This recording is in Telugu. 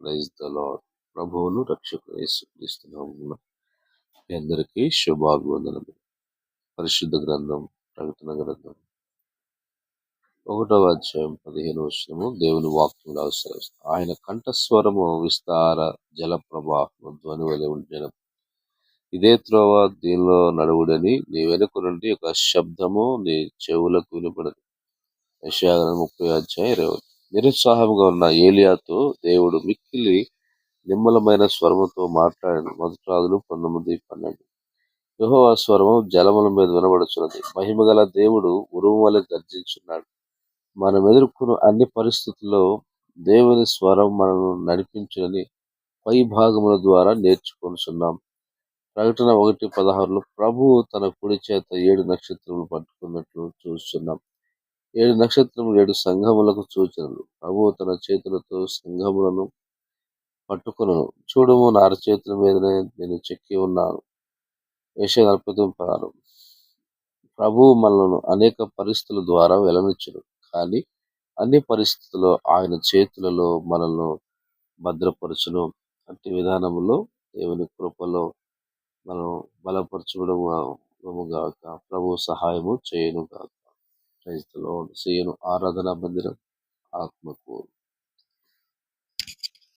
ప్రైజ్ ద లాడ్ ప్రభువును రక్షకు యేసుక్రీస్తున్నాము మీ అందరికీ శుభాభివందనము పరిశుద్ధ గ్రంథం ప్రకటన గ్రంథం. ఒకటవ అధ్యాయం పదిహేను వచనము దేవుని వాక్యంలో అవసరం. ఆయన కంఠస్వరము విస్తార జల ప్రవాహము ధ్వని వలె ఉండెను. ఇదే త్రోవ దీనిలో నడువుడని నీ వెనుక నుండి ఒక శబ్దము నీ చెవులకు వినపడదు యశాగరం ముప్పై అధ్యాయం ఇరవై నిరుత్సాహంగా ఉన్న ఏలియాతో దేవుడు మిక్కిలి నిమ్మలమైన స్వరముతో మాట్లాడాను మొదటిరాజులు పంతొమ్మిది పన్నెండు. యెహోవా స్వరము జలముల మీద వినబడుచున్నది. మహిమగల దేవుడు ఉరుము వలె గర్జించున్నాడు. మనం ఎదుర్కొన్న అన్ని పరిస్థితుల్లో దేవుని స్వరం మనను నడిపించునని పై భాగముల ద్వారా నేర్చుకొనుచున్నాం. ప్రకటన ఒకటి పదహారులో ప్రభువు తన కుడి చేత ఏడు నక్షత్రములు పట్టుకున్నట్లు చూస్తున్నాం. ఏడు నక్షత్రములు ఏడు సంఘములకు సూచనలు. ప్రభువు తన చేతులతో సంఘములను పట్టుకును చూడము నా అరచేతుల మీదనే నేను చెక్కి ఉన్నాను. యెషయా నలభై పదహారు ప్రభువు మనలను అనేక పరిస్థితుల ద్వారా వెలనిచ్చును. కానీ అన్ని పరిస్థితుల్లో ఆయన చేతులలో మనల్ని భద్రపరచును. అట్టి విధానములో దేవుని కృపలో మనం బలపరచబడము గాక. ప్రభు సహాయము చేయను గాక క్రైస్తలో సేను ఆరాధన మందిరం ఆత్మకు